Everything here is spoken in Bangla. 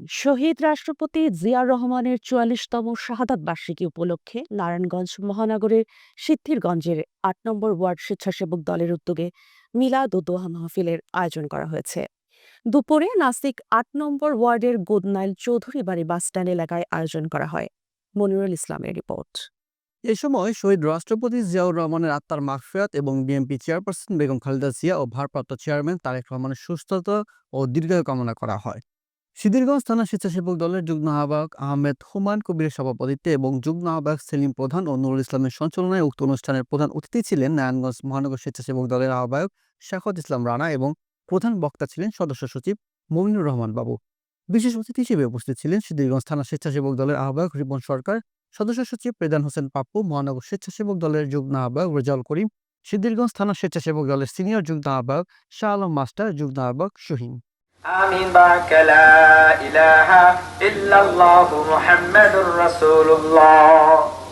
শহীদ রাষ্ট্রপতি জিয়াউর রহমানের চুয়াল্লিশতম শাহাদাত বার্ষিকী উপলক্ষে নারায়ণগঞ্জ মহানগরের সিদ্ধিরগঞ্জের আট নম্বর ওয়ার্ড স্বেচ্ছাসেবক দলের উদ্যোগে মিলাদ ও দোহা মাহফিলের আয়োজন করা হয়েছে। দুপুরে নাসিক আট নম্বর ওয়ার্ডের গোদনাইল চৌধুরী বাড়ি বাসস্ট্যান্ড এলাকায় আয়োজন করা হয়। মনিরুল ইসলামের রিপোর্ট। এ সময় শহীদ রাষ্ট্রপতি জিয়াউর রহমানের আত্মার মাগফিরাত এবং বিএনপি চেয়ারপারসন বেগম খালেদা জিয়া ও ভারপ্রাপ্ত চেয়ারম্যান তারেক রহমানের সুস্থতা ও দীর্ঘায়ু কামনা করা হয়। সিদ্ধিরগঞ্জ থানা স্বেচ্ছাসেবক দলের যুগ্ম আহ্বায়ক আহমেদ হুমায়ুন কবিরের সভাপতিত্বে এবং যুগ্ম আহ্বায়ক সেলিম প্রধান ও নুরুল ইসলামের সঞ্চালনায় উক্ত অনুষ্ঠানের প্রধান অতিথি ছিলেন নারায়ণগঞ্জ মহানগর স্বেচ্ছাসেবক দলের আহ্বায়ক শাখত ইসলাম রানা এবং প্রধান বক্তা ছিলেন সদস্য সচিব মমিনুর রহমান বাবু। বিশেষ অতিথি হিসেবে উপস্থিত ছিলেন সিদ্ধিরগঞ্জ থানা স্বেচ্ছাসেবক দলের আহ্বায়ক রিপন সরকার, সদস্য সচিব প্রেদান হোসেন পাপ্পু, মহানগর স্বেচ্ছাসেবক দলের যুগ্ম আহ্বায়ক রেজাউল করিম, সিদ্ধিরগঞ্জ থানা স্বেচ্ছাসেবক দলের সিনিয়র যুগ্ম আহ্বায়ক শাহ আলম মাস্টার, যুগ্ম আহ্বায়ক শহীন। آمين. بارك. لا إله إلا الله محمد رسول الله.